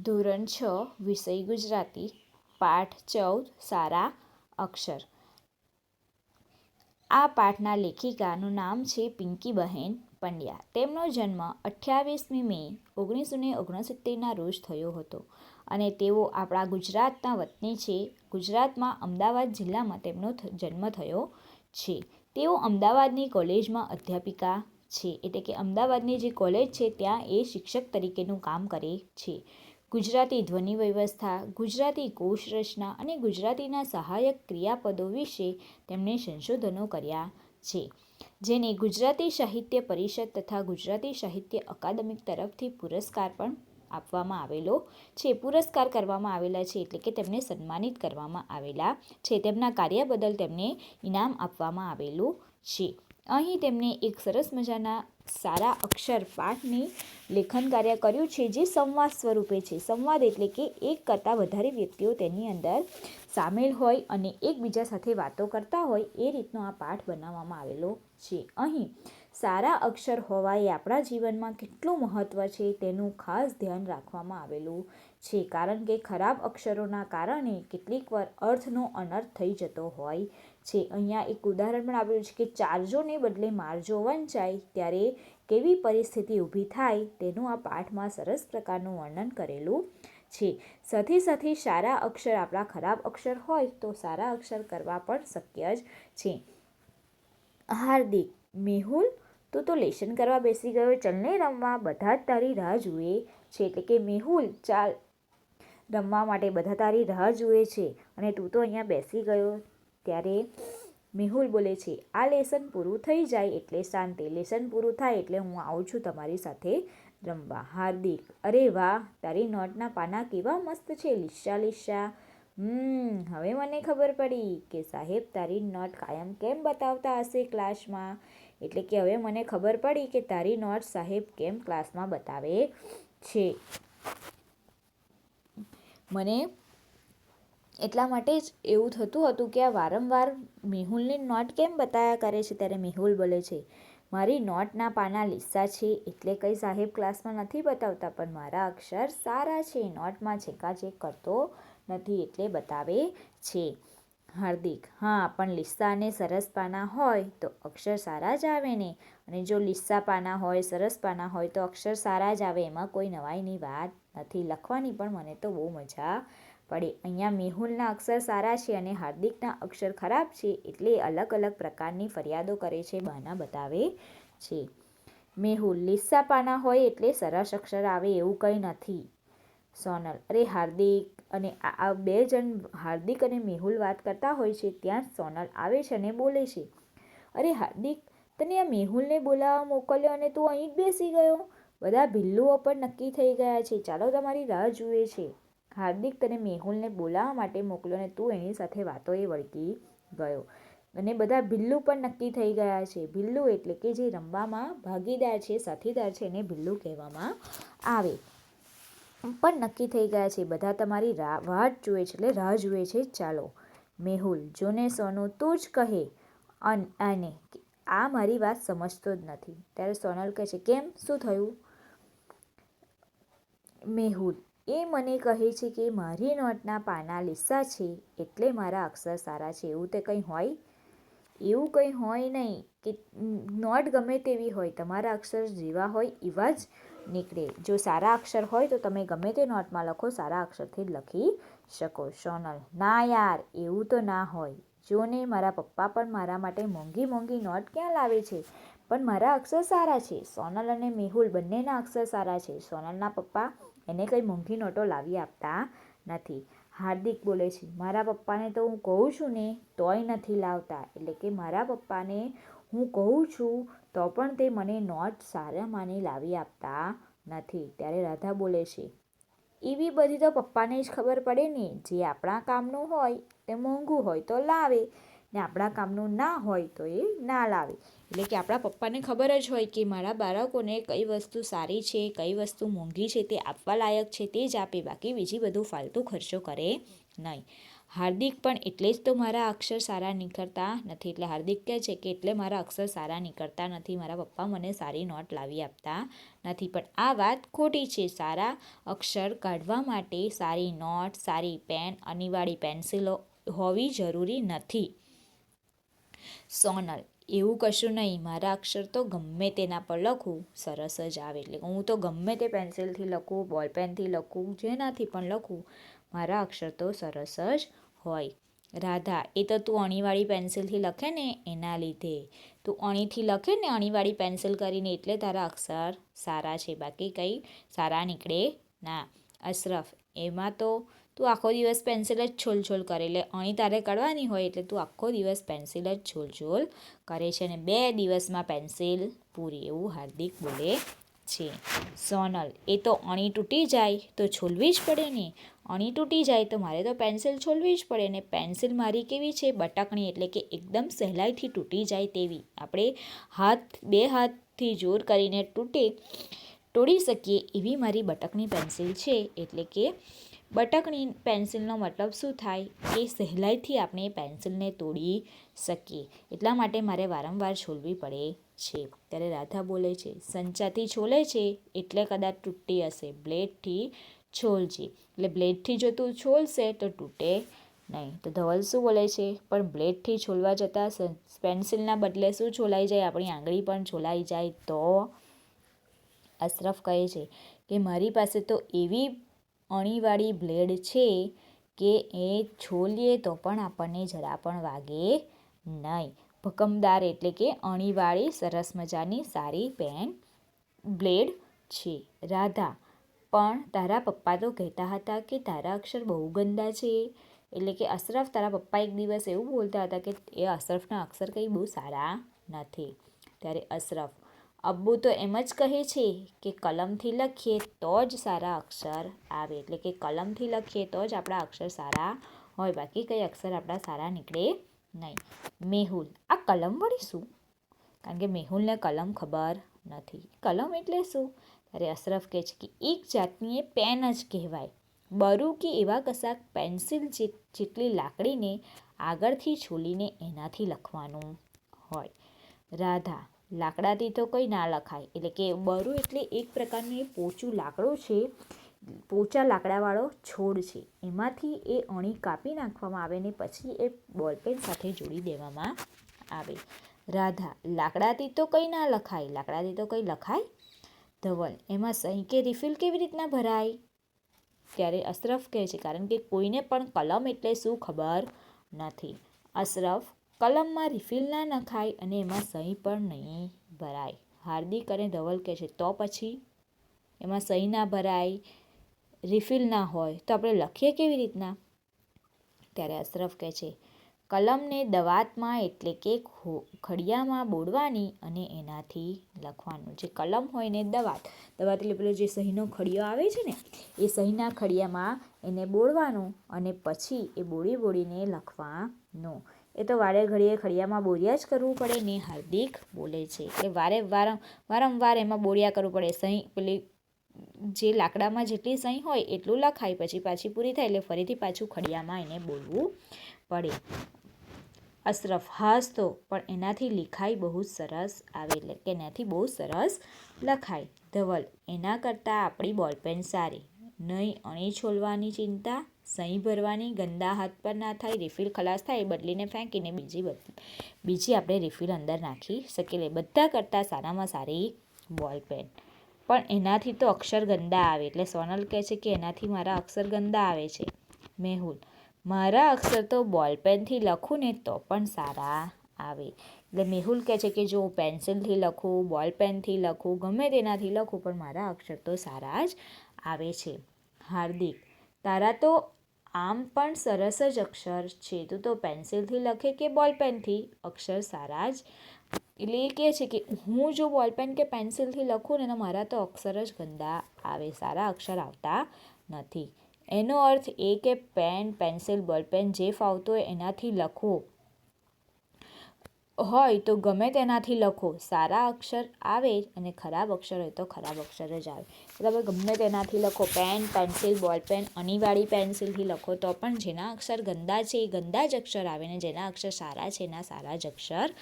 ધોરણ છ, વિષય ગુજરાતી, પાઠ ચૌદ, સારા, અક્ષર. આ પાઠના લેખિકાનું નામ છે પિંકીબહેન પંડ્યા. તેમનો જન્મ અઠ્યાવીસમી મે ઓગણીસો ને ઓગણસિત્તેરના રોજ થયો હતો અને તેઓ આપણા ગુજરાતના વતની છે. ગુજરાતમાં અમદાવાદ જિલ્લામાં તેમનો જન્મ થયો છે. તેઓ અમદાવાદની કોલેજમાં અધ્યાપિકા છે. એટલે કે અમદાવાદની જે કોલેજ છે, ત્યાં એ શિક્ષક તરીકેનું કામ કરે છે. ગુજરાતી ધ્વનિ વ્યવસ્થા, ગુજરાતી કોશ રચના અને ગુજરાતીના સહાયક ક્રિયાપદો વિશે તેમણે સંશોધનો કર્યા છે, જેને ગુજરાતી સાહિત્ય પરિષદ તથા ગુજરાતી સાહિત્ય અકાદમિક તરફથી પુરસ્કાર પણ આપવામાં આવેલો છે. પુરસ્કાર કરવામાં આવેલા છે એટલે કે તેમને સન્માનિત કરવામાં આવેલા છે. તેમના કાર્ય બદલ તેમને ઇનામ આપવામાં આવેલું છે. અહીં તેમને એક સરસ મજાના સારા અક્ષર પાઠની લેખન કાર્ય કર્યું છે, જે સંવાદ સ્વરૂપે છે. સંવાદ એટલે કે એક કરતાં વધારે વ્યક્તિઓ તેની અંદર સામેલ હોય અને એકબીજા સાથે વાતો કરતા હોય એ રીતનો આ પાઠ બનાવવામાં આવેલો છે. અહીં સારા અક્ષર હોવા એ આપણા જીવનમાં કેટલું મહત્ત્વ છે તેનું ખાસ ધ્યાન રાખવામાં આવેલું છે, કારણ કે ખરાબ અક્ષરોના કારણે કેટલીક વાર અર્થનો અનર્થ થઈ જતો હોય છે. અહીંયા એક ઉદાહરણ પણ આપ્યું છે કે ચારજોને બદલે મારજો વંચાય ત્યારે કેવી પરિસ્થિતિ ઊભી થાય તેનું આ પાઠમાં સરસ પ્રકારનું વર્ણન કરેલું છે. સાથે સાથે સારા અક્ષર આપણા ખરાબ અક્ષર હોય તો સારા અક્ષર કરવા પણ શક્ય જ છે. હાર્દિક, મેહુલ, તું તો લેશન કરવા બેસી ગયો, ચલને રમવા, બધા જ તારી રાહ જુએ છે એટલે કે મેહુલ, ચાલ, રમવા માટે બધા તારી રાહ જુએ છે અને તું તો અહીંયા બેસી ગયો. ત્યારે મેહુલ બોલે છે, આ લેસન પૂરું થઈ જાય એટલે શાંતિ, લેસન પૂરું થાય એટલે હું આવું છું તમારી સાથે રમવા. હાર્દિક, અરે વાહ, તારી નોટના પાના કેવા મસ્ત છે લીસા લીસા હમ, હવે મને ખબર પડી કે સાહેબ, તારી નોટ કાયમ કેમ બતાવતા હશે ક્લાસમાં? એટલે કે હવે મને ખબર પડી કે તારી નોટ સાહેબ કેમ ક્લાસમાં બતાવે છે. મને એટલા માટે જ એવું થતું હતું કે આ વારંવાર મેહુલને નોટ કેમ બતાવ્યા કરે છે? ત્યારે મેહુલ બોલે છે, મારી નોટના પાના લીસા છે, એટલે કંઈ સાહેબ ક્લાસમાં નથી બતાવતા, પણ મારા અક્ષર સારા છે. નોટમાં છેકાછેક કરતો નથી એટલે બતાવે છે. હાર્દિક, હા, પણ લીસા અને સરસ પાના હોય તો અક્ષર સારા જ આવે ને. અને જો લીસા પાના હોય, સરસ પાના હોય તો અક્ષર સારા જ આવે. એમાં કોઈ નવાઈની વાત નથી. લખવાની પણ મને તો બહુ મજા પડે. અહીંયા મેહુલના અક્ષર સારા છે અને હાર્દિકના અક્ષર ખરાબ છે એટલે અલગ અલગ પ્રકારની ફરિયાદો કરે છે, બહાના બતાવે છે. મેહુલ લીસા પાના હોય એટલે સરસ અક્ષર આવે એવું કંઈ નથી. સોનલ, અરે હાર્દિક, અને આ બે જણ હાર્દિક અને મેહુલ વાત કરતા હોય છે ત્યાં સોનલ આવે છે અને બોલે છે. અરે હાર્દિક, તને આ મેહુલને બોલાવવા મોકલ્યો અને તું અહીં જ બેસી ગયો? બધા ભિલ્લુઓ પણ નક્કી થઈ ગયા છે. ચાલો તમારી રાહ જુએ છે. હાર્દિક તને મેહુલને બોલાવવા માટે મોકલ્યો અને તું એની સાથે વાતોએ વળગી ગયો. અને બધા ભિલ્લુ પણ નક્કી થઈ ગયા છે. ભિલ્લુ એટલે કે જે રમવામાં ભાગીદાર છે, સાથીદાર છે એને ભિલ્લુ કહેવામાં આવે. પણ નક્કી થઈ ગયા છે. બધા તમારી વાટ જુએ છે એટલે રાહ જુએ છે. ચાલો, મેહુલ, જોને સોનું તું જ કહે અન, આને આ મારી વાત સમજતો જ નથી. ત્યારે સોનલ કહે છે, કેમ? શું થયું? મેહુલ એ મને કહે છે કે મારી નોટના પાના લીસા છે, એટલે મારા અક્ષર સારા છે. એવું તે કંઈ હોય? એવું કંઈ હોય નહીં કે નોટ ગમે તેવી હોય, તમારા અક્ષર જેવા હોય, એવા જ નીકળે. જો સારા અક્ષર હોય તો તમે ગમે તે નોટમાં લખો, સારા અક્ષરથી લખી શકો. સોનલ, ના યાર, એવું તો ના હોય. જો ને મારા પપ્પા પણ મારા માટે મોંઘી મોંઘી નોટ ક્યાં લાવે છે? પણ મારા અક્ષર સારા છે. સોનલ અને મેહુલ બંનેના અક્ષર સારા છે. સોનલના પપ્પા એને કંઈ મોંઘી નોટો લાવી આપતા નથી. હાર્દિક બોલે છે, મારા પપ્પાને તો હું કહું છું ને, તોય નથી લાવતા. એટલે કે, મારા પપ્પાને હું કહું છું, તો પણ તે મને નોટ સારા માની લાવી આપતા નથી. ત્યારે રાધા બોલે છે એવી બધી તો પપ્પાને જ ખબર પડે ને, જે આપણા કામનું હોય, તે મોંઘું હોય તો લાવે. ને આપણા કામનું ના હોય તો એ ના લાવે. એટલે કે આપણા પપ્પાને ખબર જ હોય કે મારા બાળકોને કઈ વસ્તુ સારી છે, કઈ વસ્તુ મોંઘી છે, તે આપવા લાયક છે, તે જ આપે, બાકી બીજી બધું ફાલતુ ખર્ચો કરે નહીં. હાર્દિક પણ એટલે જ તો મારા અક્ષર સારા નીકળતા નથી. એટલે હાર્દિક કહે છે કે એટલે મારા અક્ષર સારા નીકળતા નથી. મારા પપ્પા મને સારી નોટ લાવી આપતા નથી. પણ આ વાત ખોટી છે. સારા અક્ષર કાઢવા માટે સારી નોટ, સારી પેન, અનિવાળી પેન્સિલો હોવી જરૂરી નથી. સોનલ, એવું કશું નહીં, મારા અક્ષર તો ગમે તેના પર લખું, સરસ જ આવે. એટલે હું તો ગમે તે પેન્સિલથી લખું બોલપેનથી લખું, જેનાથી પણ લખું, મારા અક્ષર તો સરસ જ હોય. રાધા, એ તો તું અણીવાળી પેન્સિલથી લખે ને એના લીધે. તું અણીથી લખે ને અણીવાળી પેન્સિલ કરીને એટલે તારા અક્ષર સારા છે, બાકી કંઈ સારા નીકળે ના. અશરફ, એમાં તો તું આખો દિવસ પેન્સિલ જ છોલ છોલ કરે. એટલે અણી તારે કાઢવાની હોય એટલે તું આખો દિવસ પેન્સિલ જ છોલ છોલ કરે છે અને બે દિવસમાં પેન્સિલ પૂરી એવું હાર્દિક બોલે છે. સોનલ, એ તો અણી તૂટી જાય તો છોલવી જ પડે ને? અણી તૂટી જાય તો મારે તો પેન્સિલ છોલવી જ પડે ને? પેન્સિલ મારી કેવી છે? બટકણી એટલે કે એકદમ સહેલાઈથી તૂટી જાય તેવી. આપણે હાથ, બે હાથથી જોર કરીને તૂટે, તોડી શકીએ એવી મારી બટકણી પેન્સિલ છે. એટલે કે બટકણી પેન્સિલનો મતલબ શું થાય? કે સહેલાઈથી આપણે પેન્સિલને તોડી શકીએ. એટલા માટે મારે વારંવાર છોલવી પડે છે. ત્યારે રાધા બોલે છે, સંચાથી છોલે છે? એટલે કદાચ તૂટી હશે. બ્લેડથી છોલજે. એટલે બ્લેડથી જો તું છોલશે તો તૂટે નહીં. તો ધવલ શું બોલે છે? પણ બ્લેડથી છોલવા જતાં પેન્સિલના બદલે શું છોલાઈ જાય? આપણી આંગળી પણ છોલાઈ જાય. તો અશરફ કહે છે કે, મારી પાસે તો એવી અણીવાળી બ્લેડ છે કે એ છોલીએ તો પણ આપણને જરા પણ વાગે નહીં. ભકમદાર એટલે કે અણીવાળી, સરસ મજાની, સારી પેન બ્લેડ છે. રાધા, પણ તારા પપ્પા તો કહેતા હતા કે તારા અક્ષર બહુ ગંદા છે. એટલે કે અશરફ તારા પપ્પા એક દિવસ એવું બોલતા હતા કે એ અશરફના અક્ષર કંઈ બહુ સારા નથી. ત્યારે અશરફ અબ્બુ તો એમ જ કહે છે કે કલમથી લખીએ તો જ સારા અક્ષર આવે. એટલે કે કલમથી લખીએ તો જ આપણા અક્ષર સારા હોય. બાકી કંઈ અક્ષર આપણા સારા નીકળે નહીં. મેહુલ. આ કલમ વળી શું? કારણ કે મેહુલને કલમ ખબર નથી. કલમ એટલે શું? ત્યારે અશરફ કહે છે કે એક જાતની એ પેન જ કહેવાય. બરું કે એવા કશાક પેન્સિલ જેટલી લાકડીને આગળથી છોલીને એનાથી લખવાનું હોય. રાધા. લાકડાથી તો કંઈ ના લખાય. એટલે કે બરું એટલે એક પ્રકારનું એ પોચું લાકડું છે, પોચા લાકડાવાળો છોડ છે. એમાંથી એ અણી કાપી નાખવામાં આવે ને પછી એ બોલપેન સાથે જોડી દેવામાં આવે. રાધા, લાકડાથી તો કંઈ ના લખાય. લાકડાથી તો કંઈ લખાય? ધવલ, એમાં સહી કે રિફિલ કેવી રીતના ભરાય? ત્યારે અશરફ કહે છે, કારણ કે કોઈને પણ કલમ એટલે શું ખબર નથી. અશરફ કલમમાં રિફિલ ના નખાય અને એમાં સહી પણ નહીં ભરાય. હાર્દિક અને ધવલ કહે છે, તો પછી? એમાં સહી ના ભરાય, રિફિલ ના હોય, તો આપણે લખીએ કેવી રીતના? ત્યારે અશરફ કહે છે, કલમને દવાતમાં એટલે કે ખડિયામાં બોડવાની અને એનાથી લખવાનું. જે કલમ હોય ને દવાત દવાત એટલે પેલો જે સહીનો ખડિયો આવે છે ને, એ સહીના ખડિયામાં એને બોળવાનું અને પછી એ બોળી બોળીને લખવાનું. એ તો વારે ઘડીએ ખડિયામાં બોરિયા જ કરવું પડે. ને હાર્દિક બોલે છે વારે વારં, વારંવાર એમાં બોરિયા કરવું પડે. સહી, પેલી જે લાકડામાં જેટલી સહી હોય એટલું લખાય. પછી પાછી પૂરી થાય એટલે ફરીથી પાછું ખડિયામાં એને બોલવું પડે. અશરફ હાસ તો, પણ એનાથી લિખાઈ બહુ સરસ આવે એટલે કે એનાથી બહુ સરસ લખાય. ધવલ, એના કરતાં આપણી બોલપેન સારી. નહીં અણી છોલવાની ચિંતા? સહી ભરવાની, ગંદા હાથ પર ના થાય રિફિલ ખલાસ થાય, એ બદલીને ફેંકીને બીજી બીજી આપણે રિફિલ અંદર નાખી શકીએ. બધા કરતાં સારામાં સારી બોલપેન પણ એનાથી તો અક્ષર ગંદા આવે. એટલે સોનલ કહે છે કે એનાથી મારા અક્ષર ગંદા આવે છે. મેહુલ, મારા અક્ષર તો બોલપેનથી લખું ને તો પણ સારા આવે. એટલે મેહુલ કહે છે કે જો હું પેન્સિલથી લખું બોલપેનથી લખું, ગમે તેનાથી લખું, પણ મારા અક્ષર તો સારા જ આવે છે. હાર્દિક તારા તો આમ પણ સરસ જ અક્ષર છે. તું તો પેન્સિલથી લખે કે બોલપેનથી? અક્ષર સારા જ. એટલે એ કહે છે કે હું જો બોલપેન કે પેન્સિલથી લખું ને તો મારા તો અક્ષર જ ગંદા આવે, સારા અક્ષર આવતા નથી. એનો અર્થ એ કે પેન, પેન્સિલ, બોલપેન જે ફાવતો હોય એનાથી લખો. હોય તો ગમે તેનાથી લખો. સારા અક્ષર આવે જ અને ખરાબ અક્ષર હોય તો ખરાબ અક્ષર જ આવે. તમે ગમે તેનાથી લખો. પેન, પેન્સિલ, બોલ પેન અણીવાળી પેન્સિલથી લખો તો પણ જેના અક્ષર ગંદા છે એ ગંદા જ અક્ષર આવે ને જેના અક્ષર સારા છે એના સારા જ અક્ષર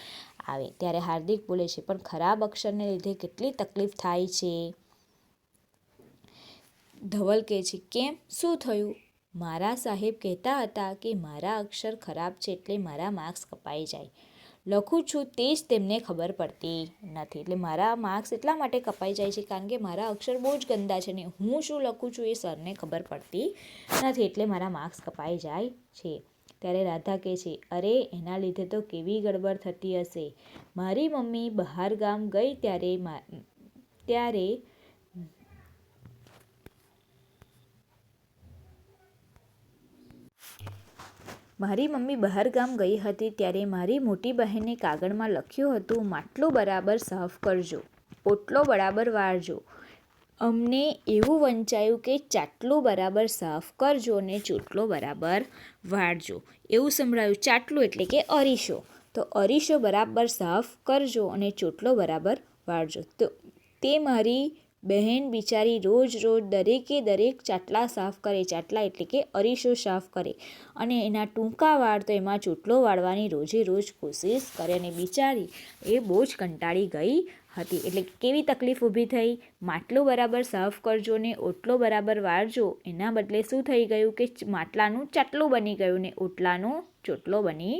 આવે. ત્યારે હાર્દિક બોલે છે, પણ ખરાબ અક્ષરને લીધે કેટલી તકલીફ થાય છે? ધવલ કહે છે, કેમ? શું થયું? મારા સાહેબ કહેતા હતા કે મારા અક્ષર ખરાબ છે એટલે મારા માર્ક્સ કપાઈ જાય. લખું છું તે જ તેમને ખબર પડતી નથી. એટલે મારા માર્ક્સ એટલા માટે કપાઈ જાય છે કારણ કે મારા અક્ષર બહુ જ ગંદા છે ને હું શું લખું છું એ સરને ખબર પડતી નથી એટલે મારા માર્ક્સ કપાઈ જાય છે. ત્યારે રાધા કહે છે, અરે, એના લીધે તો કેવી ગડબડ થતી હશે. મારી મમ્મી બહાર ગામ ગઈ ત્યારે ત્યારે મારી મમ્મી બહાર ગામ ગઈ હતી ત્યારે મારી મોટી બહેને કાગળમાં લખ્યું હતું, માટલું બરાબર સાફ કરજો, પોટલો બરાબર વાળજો. અમને એવું વંચાયું કે ચાટલું બરાબર સાફ કરજો અને ચોટલો બરાબર વાળજો. એવું સંભળાયું, ચાટલું એટલે કે અરીસો. તો અરીસો બરાબર સાફ કરજો અને ચોટલો બરાબર વાળજો. તો તે મારી બહેન બિચારી રોજ રોજ દરેકે દરેક ચાટલા સાફ કરે, ચાટલા એટલે કે અરીસો સાફ કરે અને એના ટૂંકા વાળ તો એમાં ચોટલો વાળવાની રોજે રોજ કોશિશ કરે અને બિચારી એ બહુ જ કંટાળી ગઈ હતી. એટલે કેવી તકલીફ ઊભી થઈ? માટલો બરાબર સાફ કરજો ને ઓટલો બરાબર વાળજો. એના બદલે શું થઈ ગયું કે માટલાનું ચાટલું બની ગયું ને ઓટલાનું ચોટલો બની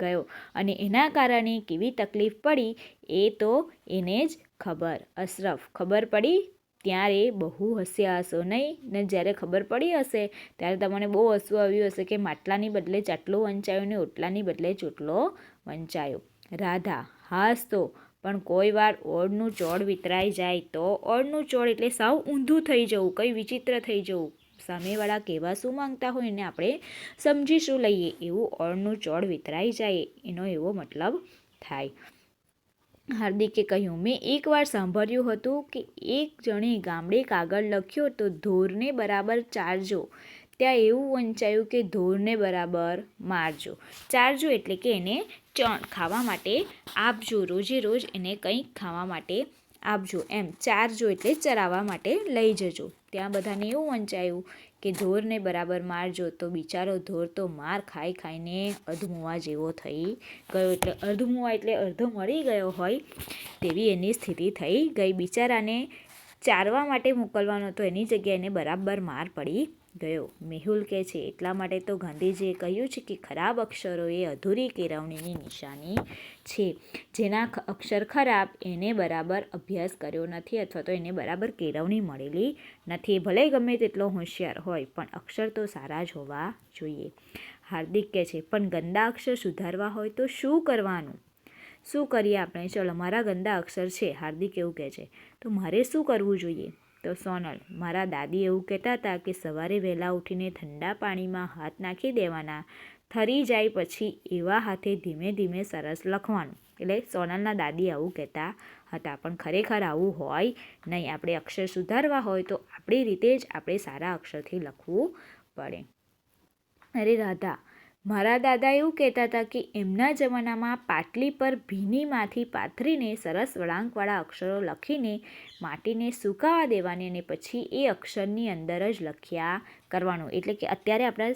ગયો. અને એના કારણે કેવી તકલીફ પડી એ તો એને જ ખબર. અશરફ, ખબર પડી? ત્યારે બહુ હસ્યા હશો નહીં? ને જ્યારે ખબર પડી હશે, ત્યારે તમને બહુ હસવું આવ્યું હશે કે માટલાની બદલે ચાટલો વંચાયો ને ઓટલાની બદલે ચોટલો વંચાયો. રાધા, હાસ તો, પણ કોઈ વાર ઓળનું ચોળ વિતરાઈ જાય તો? ઓળનું ચોળ એટલે સાવ ઊંધું થઈ જવું, કંઈ વિચિત્ર થઈ જવું. સામેવાળા કેવા શું માંગતા હોય એને આપણે સમજી શું લઈએ. એવું ઓળનું ચોળ વિતરાઈ જાય, એનો એવો મતલબ થાય. હાર્દિકે કહ્યું, મેં એકવાર સાંભળ્યું હતું કે એક જણે ગામડે કાગળ લખ્યો તો ધોરને બરાબર ચારજો. ત્યાં એવું વંચાયું કે ધોરને બરાબર મારજો. ચારજો એટલે કે એને ચણ ખાવા માટે આપજો. રોજે રોજ એને કંઈક ખાવા માટે આપજો. એમ, ચારજો એટલે ચરાવવા માટે લઈ જજો. ત્યાં બધાને એવું વંચાયું કે ધોરને બરાબર મારજો તો બિચારો ધોર તો માર ખાઈ ખાઈને અધમુવા જેવો થઈ ગયો. એટલે અર્ધમુવા એટલે અર્ધો મળી ગયો હોય તેવી એની સ્થિતિ થઈ ગઈ. બિચારાને ચારવા માટે મોકલવાનો તો એની જગ્યાએ એને બરાબર માર પડી ગયો. મેહુલ કહે છે, એટલા માટે તો ગાંધીજીએ કહ્યું છે કે ખરાબ અક્ષરો એ અધૂરી કેળવણીની નિશાની છે. જેના અક્ષર ખરાબ, એને બરાબર અભ્યાસ કર્યો નથી અથવા તો એને બરાબર કેળવણી મળેલી નથી. ભલે ગમે તેટલો હોશિયાર હોય, પણ અક્ષર તો સારા જ હોવા જોઈએ. હાર્દિક કહે છે, પણ ગંદા અક્ષર સુધારવા હોય તો શું કરવાનું? શું કરીએ આપણે? ચલો મારા ગંદા અક્ષર છે. હાર્દિક એવું કહે છે, તો મારે શું કરવું જોઈએ? તો સોનલ, મારા દાદી એવું કહેતા હતા કે સવારે વહેલા ઉઠીને ઠંડા પાણીમાં હાથ નાખી દેવાના. થરી જાય પછી એવા હાથે ધીમે ધીમે સરસ લખવાનું. એટલે સોનલના દાદી આવું કહેતા હતા, પણ ખરેખર આવું હોય નહીં. આપણે અક્ષર સુધારવા હોય તો આપણી રીતે જ આપણે સારા અક્ષરથી લખવું પડે. અરે રાધા મારા દાદા એવું કહેતા હતા કે એમના જમાનામાં પાટલી પર ભીનીમાંથી પાથરીને સરસ વળાંકવાળા અક્ષરો લખીને માટીને સુકાવા દેવાની અને પછી એ અક્ષરની અંદર જ લખ્યા કરવાનું. એટલે કે અત્યારે આપણે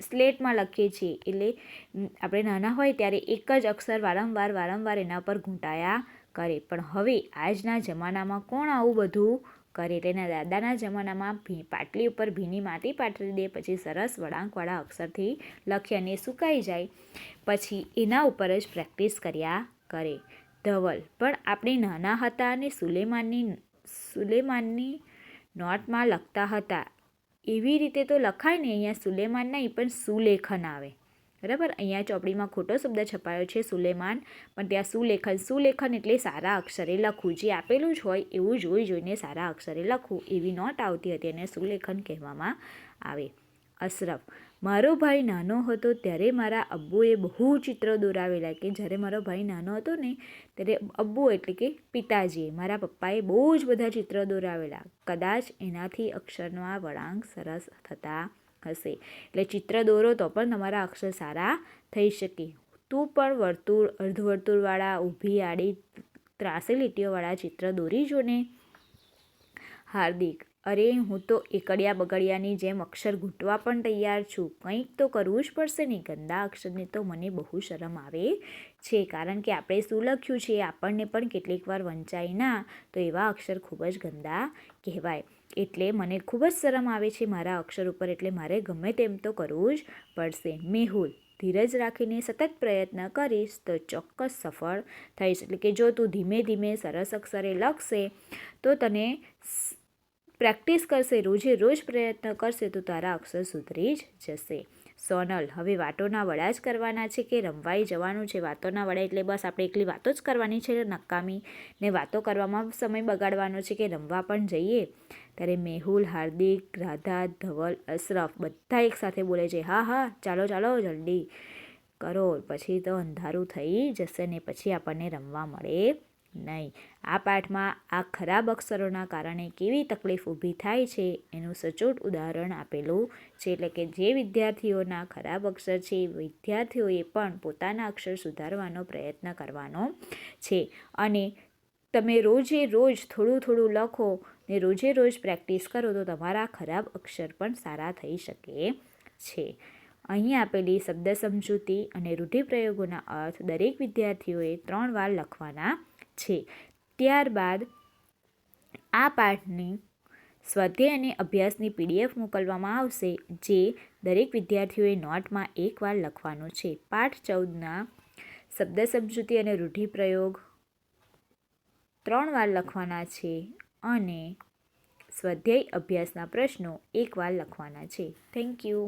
સ્લેટમાં લખીએ છીએ. એટલે આપણે નાના હોય ત્યારે એક જ અક્ષર વારંવાર વારંવાર એના પર ઘૂંટાયા કરે. પણ હવે આજના જમાનામાં કોણ આવું બધું કરે તેના દાદાના જમાનામાં ભી પાટલી ઉપર ભીની માટી પાથરી દે પછી સરસ વળાંકવાળા અક્ષરથી લખી અને સુકાઈ જાય. પછી એના ઉપર જ પ્રેક્ટિસ કર્યા કરે. ધવલ, પણ આપણે નાના હતા અને સુલેમાનની સુલેમાનની નોટમાં લખતા હતા. એવી રીતે તો લખાય ને, અહીંયા સુલેમાન નહીં, પણ સુલેખન આવે. બરાબર? અહીંયા ચોપડીમાં ખોટો શબ્દ છપાયો છે સુલેમાન, પણ ત્યાં સુલેખન સુલેખન એટલે સારા અક્ષરે લખવું. જે આપેલું જ હોય એવું જોઈ જોઈને સારા અક્ષરે લખવું. એવી નોટ આવતી હતી અને સુલેખન કહેવામાં આવે. અશરફ, મારો ભાઈ નાનો હતો ત્યારે મારા અબ્બુએ બહુ ચિત્ર દોરાવેલા કે જ્યારે મારો ભાઈ નાનો હતો ને ત્યારે અબ્બુ એટલે કે પિતાજીએ મારા પપ્પાએ બહુ જ બધા ચિત્ર દોરાવેલા. કદાચ એનાથી અક્ષરના વળાંક સરસ થતા હશે. એટલે ચિત્ર દોરો તો પણ તમારા અક્ષર સારા થઈ શકે. તું પણ વર્તુળ, અર્ધવર્તુળવાળા, ઊભી આડી ત્રાસી લીટીઓવાળા ચિત્ર દોરી જો ને હાર્દિક, અરે હું તો એકડિયા બગડિયાની જેમ અક્ષર ઘૂંટવા પણ તૈયાર છું. કંઈક તો કરવું જ પડશે ને. ગંદા અક્ષરની તો મને બહુ શરમ આવે છે. કારણ કે આપણે શું લખ્યું છે? આપણને પણ કેટલીક વાર વંચાય ના. તો એવા અક્ષર ખૂબ જ ગંદા કહેવાય. એટલે મને ખૂબ જ શરમ આવે છે મારા અક્ષર ઉપર, એટલે મારે ગમે તેમ તો કરવું જ પડશે. મેહુલ, ધીરજ રાખીને સતત પ્રયત્ન કરીશ તો ચોક્કસ સફળ થઈશ. એટલે કે જો તું ધીમે ધીમે સરસ અક્ષરે લખશે તો તને પ્રેક્ટિસ કરશે, રોજે રોજ પ્રયત્ન કરશે તો તારા અક્ષર સુધરી જ જશે. સોનલ, હવે વાતોના વડા જ કરવાના છે કે રમવાઈ જવાનું છે? વાતોના વડા એટલે બસ આપણે એકલી વાતો જ કરવાની છે, નકામી? ને વાતો કરવામાં સમય બગાડવાનો છે કે રમવા પણ જઈએ? ત્યારે મેહુલ, હાર્દિક, રાધા, ધવલ, અશરફ બધા એકસાથે બોલે છે, હા હા, ચાલો ચાલો, જલ્દી કરો. પછી તો અંધારું થઈ જશે ને પછી આપણને રમવા મળે નહીં. આ પાઠમાં આ ખરાબ અક્ષરોના કારણે કેવી તકલીફ ઊભી થાય છે એનું સચોટ ઉદાહરણ આપેલું છે. એટલે કે જે વિદ્યાર્થીઓના ખરાબ અક્ષર છે, વિદ્યાર્થીઓએ પણ પોતાના અક્ષર સુધારવાનો પ્રયત્ન કરવાનો છે. અને તમે રોજે રોજ થોડું થોડું લખો ને રોજે રોજ પ્રેક્ટિસ કરો તો તમારા ખરાબ અક્ષર પણ સારા થઈ શકે છે. અહીં આપેલી શબ્દ સમજૂતી અને રૂઢિપ્રયોગોના અર્થ દરેક વિદ્યાર્થીઓએ ત્રણ વાર લખવાના છે. ત્યારબાદ આ પાઠની સ્વાધ્યાય અને અભ્યાસની પીડીએફ મોકલવામાં આવશે, જે દરેક વિદ્યાર્થીઓએ નોટમાં એકવાર લખવાનું છે. પાઠ ચૌદના શબ્દ સમજૂતી અને રૂઢિપ્રયોગ ત્રણ વાર લખવાના છે અને સ્વાધ્યાય અભ્યાસના પ્રશ્નો એકવાર લખવાના છે. Thank you